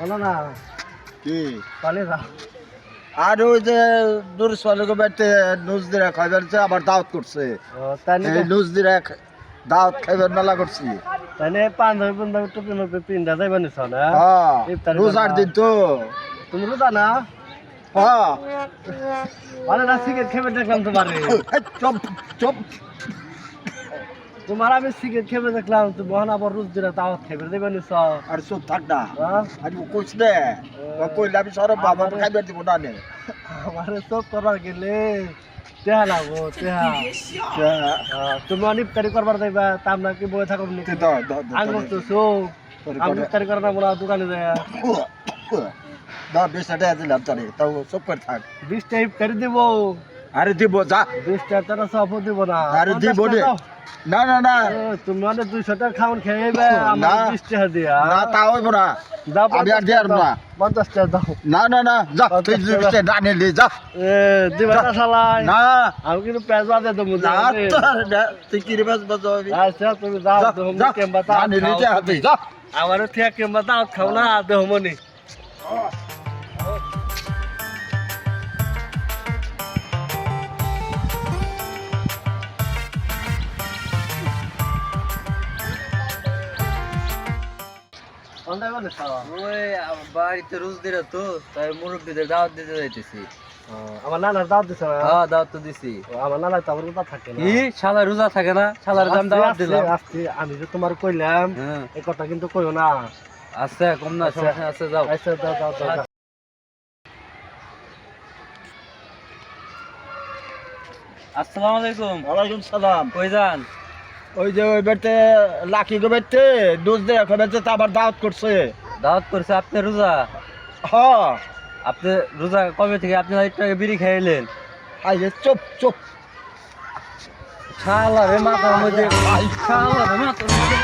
শোনো না। কি? পালিয়ে যাও আর ওই যে নুর সালেকে বেড়তে নুজদিরা খাইবার যে আবার দাওয়াত করছে। এই নাকি নুজদিরা দাওয়াত খাইবার মেলা করছি। নিয়ে পাঞ্জাবি পাঞ্জাবি টুপি মুপি পিন্ধা যাইবা নিছ না? হ্যাঁ রোজার দিন তো। তুমি রোজা না? হ্যাঁ। আরে না সিগারেট খেয়ে দেখলাম তোমারে। চুপ চুপ। তোমার আমি সিগারেট খেয়ে দেখলাম তুমি বহন আবার রোজ দিনে দাওয়াত খেয়ে দেবে নিছ আর চুপ থাক না। হ্যাঁ? আমি কইস নে কইলে আমি সরব বাবা খাইবার দিব না নে। আমারে সব করার গেলে তেহা লাগবো তেহা আহ, তুমি অনিফতারি করবার যাইবা তার না কি বয়ে থাকো নি আঙ্গুর তো সো তোর আমি করে- করার না বলা দোকানে যায়। দাও বেশ টাকা দিলাম তোরে তাও চুপ করে থাক। বিশটা ইফতারি দিব। আরে দিব যা। তারা সব দিব না। আরে দিব রে। দাও। না না না। তুমি মানে দুইশো টাকা খাওয়ান আমার না। বিশ টাকা দিয়া। না তা হইব না। দাও আমি আর টাকা না। দাও, পঞ্চাশ টাকা দাও। না না না যা তুই টাকা। জিনিসটা ডানে লে যা। এ দিবা না শালাই না। আমি কিন্তু পেঁয়াজ বাদে দেবো না তুই বাজাবি? আচ্ছা তুমি দেহ যা কেমবা তুই ঠিক কেমবা দাও খাও না দেহ মনি ওই বাড়িতে রোজ দিলে তো তাই মুরব্বীদের দাওয়াত দিতে যাইতেছি। আমার নানার দাওয়াত দিছে হ্যাঁ দাওয়াত তো দিছি। আমার নানা তো আমার কথা থাকে না। কি শালা রোজা থাকে না? শালার দাম দাওয়াত দিলাম। আস্তে, আমি যে তোমার কইলাম হ্যাঁ। এই কথা কিন্তু কইও না। আচ্ছা কম না আচ্ছা। সমস্যা আছে যাও। আচ্ছা দাও দাও দাও দাও। আসসালামু আলাইকুম। ওয়ালাইকুম সালাম। কই যান? ওই যে ওই বেড়তে লাকি গো বেড়তে দুধ দেয় এখন বেতে আবার দাওয়াত করছে। দাওয়াত করছে আপনি রোজা? হ্যাঁ আপনি রোজা কবে থেকে? আপনি একটু আগে বিড়ি খেয়েলেন আই যে চুপ চুপ। শালা রে মাথার মধ্যে শালা রে মাথার মধ্যে